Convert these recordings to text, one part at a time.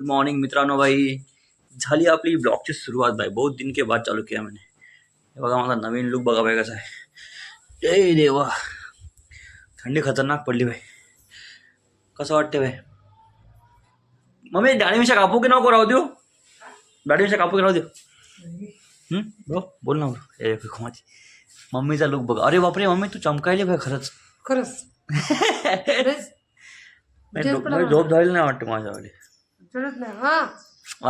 Good morning मित्रांनो भाई. झाली आपली ब्लॉगची सुरुवात भाई. बहुत दिन के बाद चालू किया मैंने. हे बघा माझा नवीन लुक बघा भाई कसा आहे. ए देवा. थंडी खतरनाक पडली भाई. कसं वाटते भाई? मम्मी दाढीमिशा कापू की नको राहू देऊ? दाढीमिशा कापू की राहू देऊ? हं? ब्रो बोल ना ए मम्मीचा लुक बघा. अरे बापरे मम्मी तू चमकायली भाई खरंच. खरंच. झोप झाली नाही वाटतं माझ्याकडे. चलत नाही हा.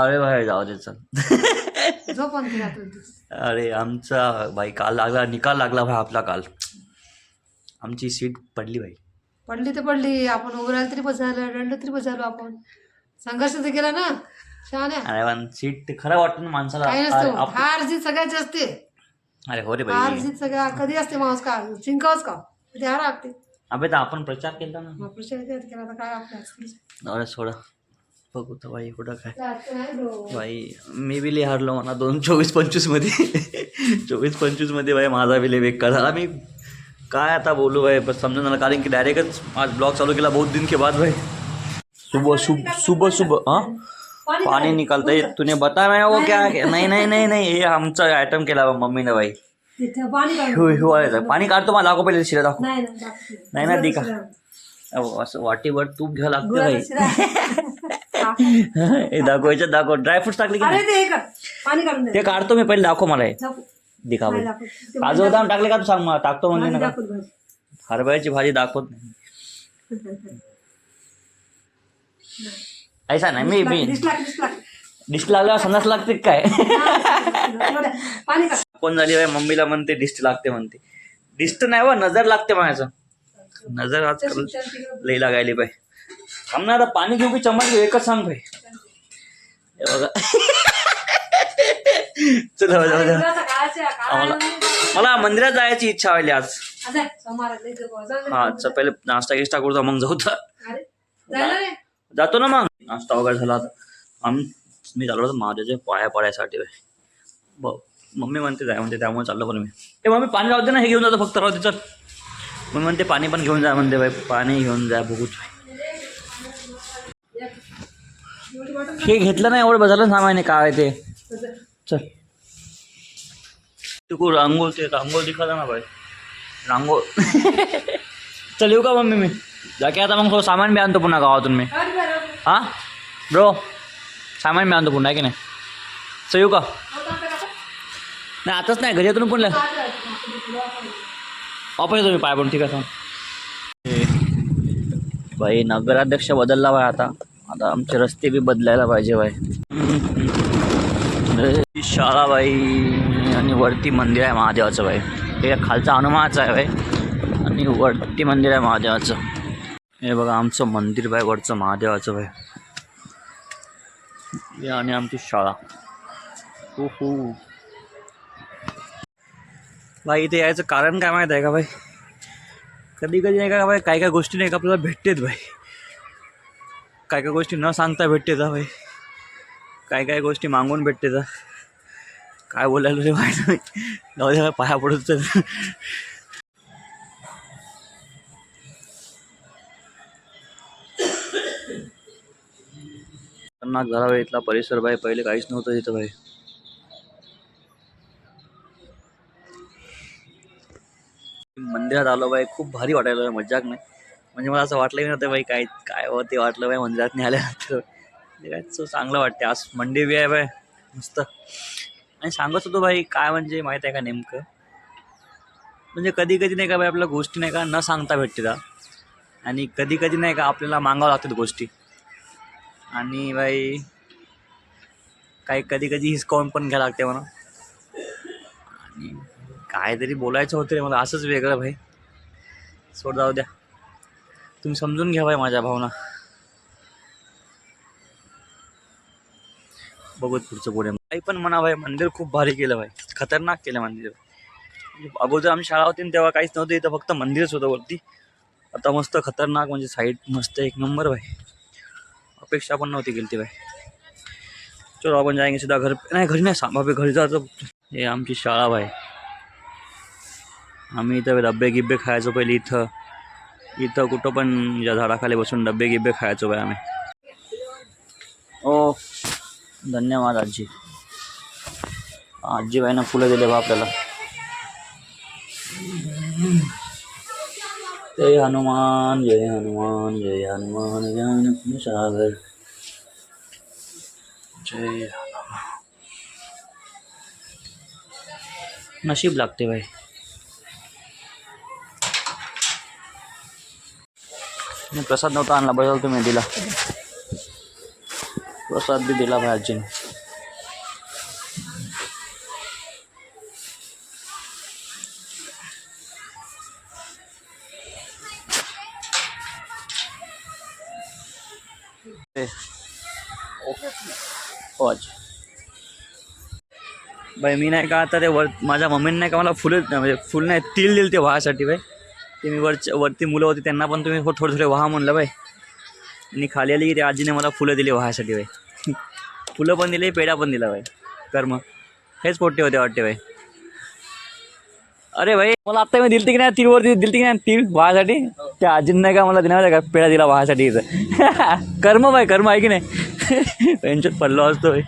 अरे भाई जाऊ दे चल. झोप आणखी रात्री तू. अरे आमचा भाई काल लागला निकाल लागला भाई आपला काल. आमची सीट पडली भाई. पडली तर पडली आपण उभं राहिलं तरी बसायला रडलं तरी बसायलो आपण. संघर्ष तर केला ना शहाण्या अरे पण सीट ते खरं वाटतं ना माणसाला. काही अरे नसतो आप- हार जीत सगळ्याची असते अरे हो रे हार भाई जीत सगळ्या कधी असते माणूस का? जिंकावच का? ते हार लागते अबे तर आपण प्रचार केला ना. मग पुढच्या वेळी केला तर काय आपल्या अरे सोडा. बघू तर भाई कुठं काय. भाई मी बी हारलो मला दोन चोवीस पंचवीसमध्ये. चोवीस पंचवीसमध्ये भाई माझा बी बेकार झाला. मी काय आता बोलू भाई बस समजून आलं. कारण की डायरेक्टच आज ब्लॉग चालू केला बहुत दिन के बाद भाई सुबह सुबह सुबह सुबह हाँ? पानी निकालता है तूने बताया मैं वो क्या? नहीं नहीं नहीं नहीं. ये आमचा आयटम केला मम्मीने भाई तिथे पाणी पाणी काढतो मला. दाखव पहिले शिरा दाखव. नाही ना. शिरा. अहो, असं वाटीभर तूप घ्यावं लागतं हे दाखवायचं दाखव. ड्रायफ्रुट्स टाकले की अरे नाही? ते हे कर. पाणी काढून दे. ते काढतो मी पहिले दाखव मला हे. दाखव. दाखव. ते काजू बदाम टाकले का तू सांग मला? टाकतो म्हणजे दाखव भाजी. हरभऱ्याची भाजी दाखवत नाही. ऐसा नाही मी मी. डिस्ट लागल्यावर संडास लागते काय? एवढ्या. पाणी काढ. कोण झाली बाई? मम्मीला म्हणते डिस्ट लागते म्हणते. डिस्ट नाही व नजर लागते माझं नजर आजकाल लई लागायली बाई. थांब ना आता पाणी घेऊ की चम्मच घेऊ? एकच सांग भाई. हे बघा. चला बघा, बघा. मला मंदिरात जायची इच्छा व्हायली आज. हा चल पहिले नाश्ता गिस्टा करतो मग जाऊ तर. जातो ना मग. नाश्ता वगैरे झाला आता. मी चाललो होतो महादेवच्या पाया पडायसाठी. ब मम्मी म्हणते जाय म्हणते त्यामुळे चाललो पण मी. ए मम्मी पाणी राहू दे ना हे घेऊन जातो फक्त. राहू दे चल. मग म्हणते पाणी पण घेऊन जा म्हणते बाई पाणी घेऊन जा बघूच एवढी हे घेतलं नाही एवढं बसायला सामान आहे काय ते. चल. तू रांगोल ते रांगोल दिखाता ना भाई. रांगोल चल येऊ का मम्मी मी? जाके आता मग थोडं सामान बी आणतो पुन्हा गावातून मी. हां? ब्रो सामान मी आणतो पुन्हा आहे की नाही? चल येऊ का. नाही आताच नाही घरी येतो पुन्हा. वापस येतो मी पाय पण ठीक आहे सांग भाई नगराध्यक्ष बदलला भाई आता. आता आमचे रस्ते बी बदलायला पाहिजे बाई. शाळा बाई आणि वरती मंदिर आहे महादेवाचं बाई. हे खालचा हनुमानाचं आहे भाई आणि वरती मंदिर आहे महादेवाचं. हे बघा आमचं मंदिर बाय वरचं महादेवाचं बाई. हे आणि आमची शाळा. हो हो भाई इथे यायचं कारण काय माहीत आहे का भाई कधी कधी नाही का भाई काय काय गोष्टी नाही का आपल्याला भेटतेत भाई काय काय गोष्टी न सांगता भेटते जा भाई. काय काय गोष्टी मागून भेटते जा. काय बोलायला रे माहीत नाही. जाऊ द्या पाया पडत चल. खतरनाक झाला भाई इथला परिसर भाई. पहिले काहीच नव्हतं तिथं भाई. मंदिरात आलो बाई खूप भारी वाटायला मजाक नाही. म्हणजे मला असं वाटलंही नव्हतं बाई काय काय हो ते वाटलं बाई मंदिरात नाही आल्यानंतर. म्हणजे काय चांगलं वाटते आज मंडे बी आहे बाय मस्त. आणि सांगत होतो बाई काय म्हणजे माहीत आहे का नेमकं? म्हणजे कधी कधी नाही का बाई आपल्या गोष्टी नाही का न सांगता भेटते का आणि कधी कधी नाही का आपल्याला मागावं लागतात गोष्टी. आणि बाई काही कधी कधी हिसकावून पण घ्यावं लागते म्हणा. आणि काहीतरी बोलायचं होतं रे मला असंच वेगळं भाई सोड जाऊ द्या. तुम्ही समजून घ्यावाय माझ्या भावना. बघत पुढचं पुढे. काही पण म्हणा भाई मंदिर खूप भारी केलं भाई खतरनाक केलं मंदिर. अगोदर आमची शाळा होती तेव्हा काहीच नव्हतं इथं फक्त मंदिरच होतं वरती. आता मस्त खतरनाक म्हणजे साईड मस्त एक नंबर भाई अपेक्षा पण नव्हती गेली ती भाई चलो आपण जाएंगे सीधा घर. पे नाही घरी नाही सांभा बाबा घरी जायचं हे आमची शाळा भाई आम्ही इथं डब्बे गिब्बे खायचो पहिले इथं. इथं कुठं पण बसून डब्बे गिब्बे खायचो बाय आम्ही ओ धन्यवाद आजी। आजीबाईनं फुलं दिले बा आपल्याला जय हनुमान जय हनुमान जय हनुमान, ज्ञान सागर। जय नशीब लागते भाई। मी प्रसाद नव्हता आणला बदल तुम्ही दिला. प्रसाद बी दिला भाई आजीने. ए. हो बाई मी नाही का आता ते वर माझ्या मम्मीने नाही का मला फुलं म्हणजे फुल नाही तिल दिली ते व्हायसाठी बाई. ते मी वरच्या वरती मुलं होती त्यांना पण तुम्ही हो, थोडे थोडे वाहा म्हणलं बाय आणि खाली आली की त्या आजीने मला फुलं दिली व्हायसाठी बाई. फुलं पण दिली पेढा पण दिला बाई. कर्म. हेच पोट्टे होते वाटते बाई. अरे भाई मला आत्ता मी दिलती की नाही तिळवरती दिलती की नाही तीळ व्हायसाठी? त्या आजींना नाही का मला दिला का पेढा दिला व्हायसाठी इथं. कर्म बाय कर्म आहे की नाही? त्यांच्यात पडलो असतो बाई.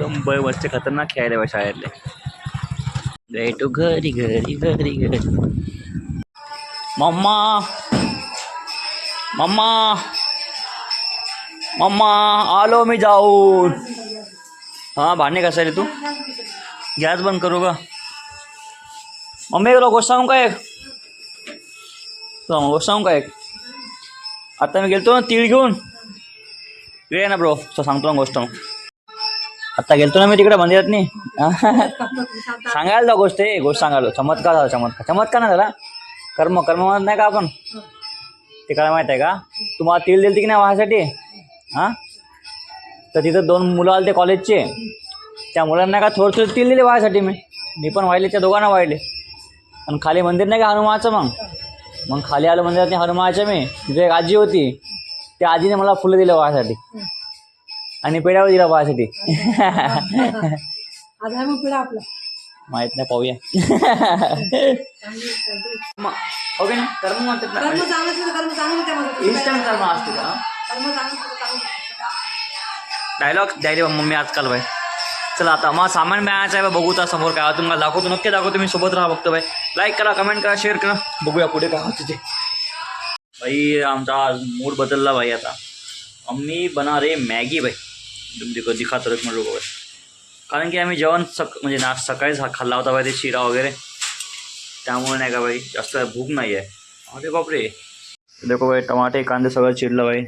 एकदम बच्चे खतरनाक खेळायला बाई शाळेतले. घरी घरी घरी घरी. मम्मा मम्मा मम्मा आलो मी जाऊन. हां भांडे कसायले तू? गॅस बंद करू का? मम्मी तुला गोष्ट सांगू का एक? तुला गोष्ट सांगू का एक? आता मी गेलतो ना तीळ घेऊन. ये ना ब्रो तो सांगतो ना गोष्ट. मग आता गेलतो ना मी तिकडे मंदिरात नाही. सांगायला जा गोष्ट आहे. गोष्ट सांगायला चमत्कार झाला चमत्कार. चमत्कार नाही झाला. कर्म कर्म म्हणत नाही का आपण? ते काय माहीत आहे का? तुम्हाला तेल दिलते की नाही वाहासाठी हां? तर तिथं दोन मुलं आले ते कॉलेजचे त्या मुलांना का थोडं थोडं दिले वाहासाठी मी. मी पण वाहिले त्या दोघांना वाहिले. आणि खाली मंदिर नाही का हनुमानाचं मग? मग खाली आलं मंदिरात हनुमानाच्या मी. तिथे एक आजी होती. त्या आजीने मला फुलं दिलं वाहासाठी आणि पेढ्यावर दिला वाहासाठी आपला. माहित नाही पाहूया ओके ना? कर्म म्हणतात ना। कर्म चांगलं असलं तर कर्म चांगलं त्या माझं इन्स्टंट कर्म असते का? कर्म चांगलं डायलॉग द्यायले मम्मी आजकाल बाय चला आता मग सामान मिळायचं आहे बघू तर समोर काय तुम्हाला दाखवतो नक्की दाखवतो मी सोबत राहा बघतो बाई. लाईक करा कमेंट करा शेअर करा. बघूया पुढे काय होतं ते. बाई आमचा आज मूड बदलला भाई आता. मम्मी बना रे मॅगी बाई. तुमची कधी खात रस म्हणलो बाई कारण की आम्ही जेवण सक म्हणजे ना सकाळीच खाल्ला होता बाई ते शिरा वगैरे. त्यामुळे नाही का बाई जास्त भूक नाही आहे अरे बापरे. देखो बाई टमाटे कांदे सगळं चिरलं बाई.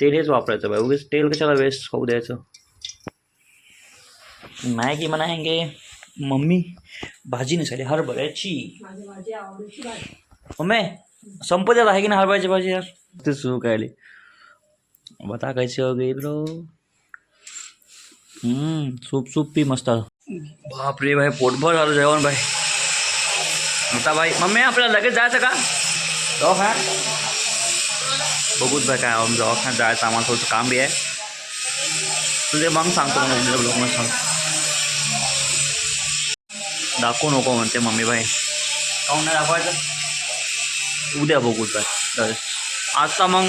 तेल हेच वापरायचं बाई. उगीच तेल कशाला वेस्ट होऊ द्यायचं? नाही की म्हणायंगे मम्मी भाजी नसाली हरभऱ्याची. मम्मी संपत आहे की ना हरभऱ्याची भाजी यार? ते सुरू कायले बता कैसे हो गई ब्रो सूप सूप पी मस्त. बाप रे भाई पोटभर झालं जेवण भाई. आता भाई मम्मी आपल्याला लगेच जायचं का? दवाखान्यात बघूच भाई काय आम दवाखान्यात जायचं आम्हाला थोडंसं काम बी आहे. तुझे मग सांगतो मग ब्लॉग सांग. दाखवू नको म्हणते मम्मी भाई. काऊन नाही दाखवायचं? उद्या बघू काय आता मग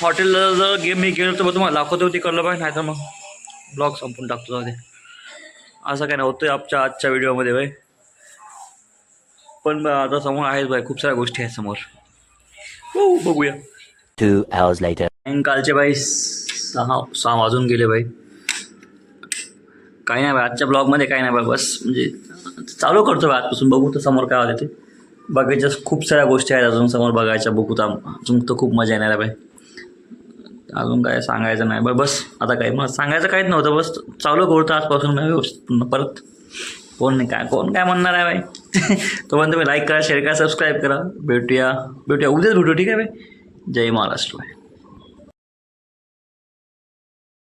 हॉटेलला जर गेम मी गेलो तर तुम्हाला दाखवतो तिकडलं पाहिजे नाही तर मग. ब्लॉग संपून टाकतो जाऊ दे. असं काय नव्हतं आजच्या आजच्या व्हिडिओमध्ये बाई पण आता समोर आहेच बाई खूप साऱ्या गोष्टी आहेत समोर. हो बघूया. Hours later. आणि कालचे बाई सहा सहा वाजून गेले बाई. काही नाही बाई आजच्या ब्लॉगमध्ये काही नाही बाई बस म्हणजे चालू करतो बाई आजपासून बघू तर समोर काय होते ते. बघायच्या खूप साऱ्या गोष्टी आहेत अजून समोर बघायच्या बघू तर अजून तर खूप मजा येणार आहे बाई. अजून काय सांगायचं नाही. बरं बस. आता काय? मग सांगायचं काहीच नव्हतं. बस चालू करतो आजपासून मी व्यवस्थित. परत कोण नाही काय? कोण काय म्हणणार आहे बाई? तोपर्यंत तुम्ही लाईक करा शेअर करा सबस्क्राईब करा. भेटूया. भेटूया. उद्याच भेटू. ठीक आहे बाई? जय महाराष्ट्र. बाई